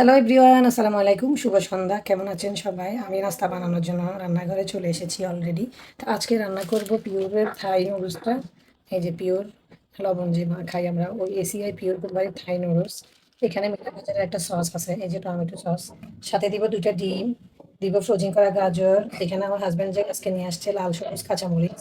Hello everyone আসসালামু আলাইকুম, শুভ সন্ধ্যা, কেমন আছেন সবাই? আমি নাস্তা বানানোর জন্য রান্নাঘরে চলে এসেছি অলরেডি তো আজকে রান্না করব পিওরের থাই নুডলসটা এই যে পিওর লবণ যে খাই আমরা ওই এসিআই পিওর কোম্পানির থাই নুডলস এখানে মিঠা একটা সস আছে, এই যে টমেটো সস সাথে দিব দুইটা ডিম, দিব ফ্রোজিং করা গাজর। এখানে আমার হাজব্যান্ড যে আজকে নিয়ে আসছে লাল সবুজ কাঁচামরিচ।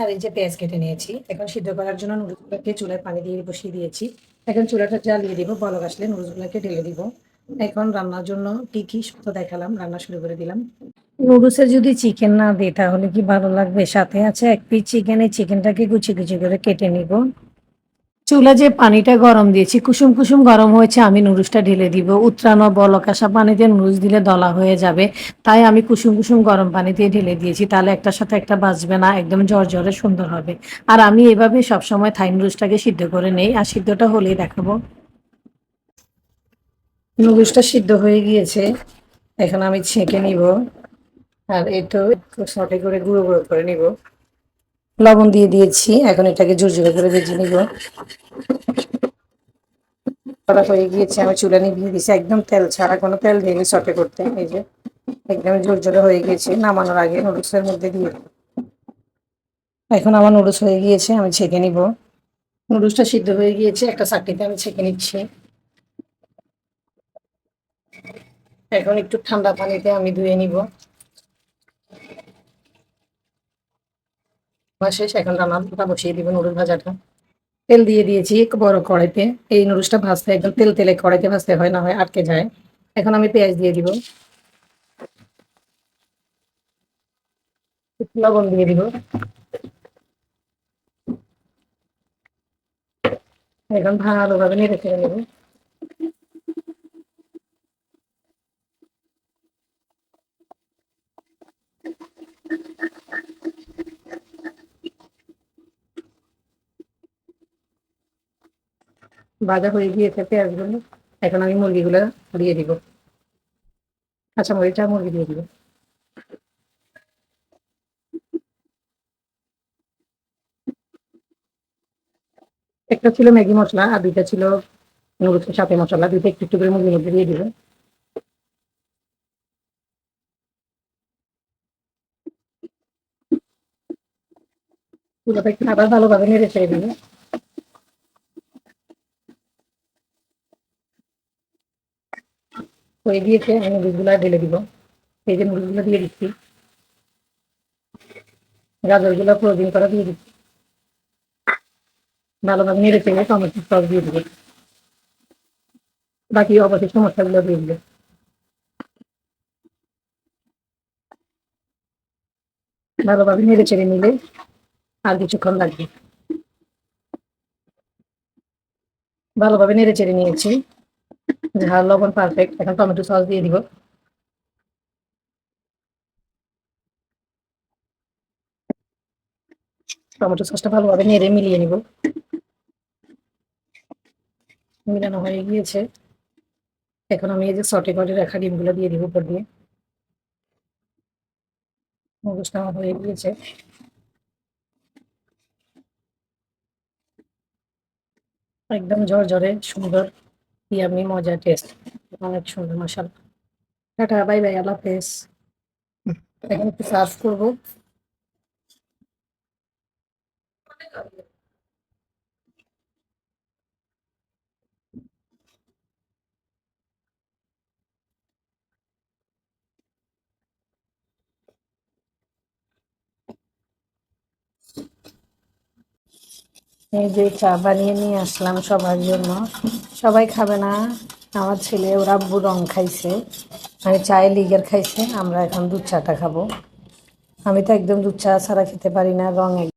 আর এই যে পেঁয়াজ কেটে নিয়েছি। এখন সিদ্ধ করার জন্য নুডলসগুলোকে চুলায় পানি দিয়ে বসিয়ে দিয়েছি। এখন চুলাটা জ্বালিয়ে দিব, বলক আসলে নুডলসগুলোকে ঢেলে দিব। এখন রান্নার জন্য কি কি সত্য দেখালাম, রান্না শুরু করে দিলাম। নুডলসে যদি চিকেন না দিই, তাহলে কি ভালো লাগবে? সাথে আছে এক পিস চিকেন চিকেনটাকে কুচি কুচি করে কেটে নিব। চুলা যে পানিটা গরম দিয়েছি, কুসুম কুসুম গরম হয়েছে, আমি নুডলসটা ঢেলে দিব। উত্রানো বলক আসা পানিতে নুডলস দিলে দলা হয়ে যাবে, তাই আমি কুসুম কুসুম গরম পানি দিয়ে ঢেলে দিয়েছি। তাহলে একটার সাথে একটা বাঁচবে না, একদম জ্বরে সুন্দর হবে। আর আমি এভাবে সবসময় থাই নুডলসটাকে সিদ্ধ করে নেই, আর সিদ্ধটা হলেই দেখাবো। নুডলসটা সিদ্ধ হয়ে গিয়েছে। এখন আমি ছেঁকে নিব। আর এটো সটে করে গুঁড়ো গুঁড়ো করে নিব। লবণ দিয়ে দিয়েছি। এখন এটাকে ঝুরঝুরে করে ভেজে নিব। করা হয়ে গিয়েছে। আমি চুলা নিভিয়ে দিয়েছি। একদম তেল ছাড়া, কোনো তেল দিয়ে সটে করতে। এই যে একদম ঝুরঝুরে হয়ে গিয়েছে। নামানোর আগে নুডলসের মধ্যে দিয়ে এখন আমার নুডলস হয়ে গিয়েছে। আমি ছেঁকে নিব। নুডলসটা সিদ্ধ হয়ে গিয়েছে। একটা চাটনিতে আমি ছেঁকে নিচ্ছি। এখন একটু ঠান্ডা পানিতে আমি ধুয়ে নিব। শেষ, এখন রান্নাটা বসিয়ে দিব নুডল ভাজাটা। তেল দিয়ে দিয়েছি বড় কড়াইতে। এই নুডলসটা ভাজতে একদম তেল তেলে কড়াইতে ভাজতে হয়, না হয় আটকে যায়। এখন আমি পেঁয়াজ দিয়ে দিব। লবণ দিয়ে দিব। এখন ভালোভাবে নেড়ে ফেলে নেব। ভাজা হয়ে গিয়েছে পেঁয়াজগুলো এখন আমি মুরগিগুলো দিয়ে দিব। আচ্ছা মরিচা মুরগি দিয়ে দিব। একটা ছিল ম্যাগি মশলা আর দুইটা ছিল নুডলসের সাথে মশলা। দুইটা একটু একটু করে মুরগির মধ্যে দিয়ে দিব। পুরোটা একটু আবার ভালোভাবে নেড়ে ছেড়ে দিব হয়ে গিয়েছে আমি নুডলসগুলো ঢেলে দিব। এই যে নুডলসগুলো দিয়ে দিচ্ছি। গাজরগুলো ফ্রোজিং করা দিয়ে দিচ্ছি। ভালোভাবে নেড়ে চেড়ে টমেটো সস দিয়ে দিব। বাকি অবশিষ্ট মশলাগুলো দিয়ে দিব। ভালোভাবে নেড়ে চেড়ে নিলে আর কিছুক্ষণ লাগবে। ভালোভাবে নেড়ে চেড়ে নিয়েছি। ঝাল, লবণ পারফেক্ট এখন টমেটো সস দিয়ে দিব। টমেটো সসটা ভালোভাবে নেড়ে মিলিয়ে নিব। মিলানো হয়ে গিয়েছে। এখন আমি এই যে সটে করে রাখা ডিমগুলো দিয়ে দিব উপর দিয়ে। মগজটা হয়ে গিয়েছে। একদম ঝরঝরে, সুন্দর। ইয়ামি মজা টেস্ট অনেক সুন্দর মশাল টাটা বাই বাই আল্লাহ হাফেজ। এখন একটু সার্ভ করব। এই যে চা বানিয়ে নিয়ে আসলাম সবার জন্য। সবাই খাবে না। আমার ছেলে, ওরা আব্বু রং খাইছে। মানে চায়ে লিগের খাইছে। আমরা এখন দুধ চাটা খাব। আমি তো একদম দুধ চা ছাড়া খেতে পারি না, রং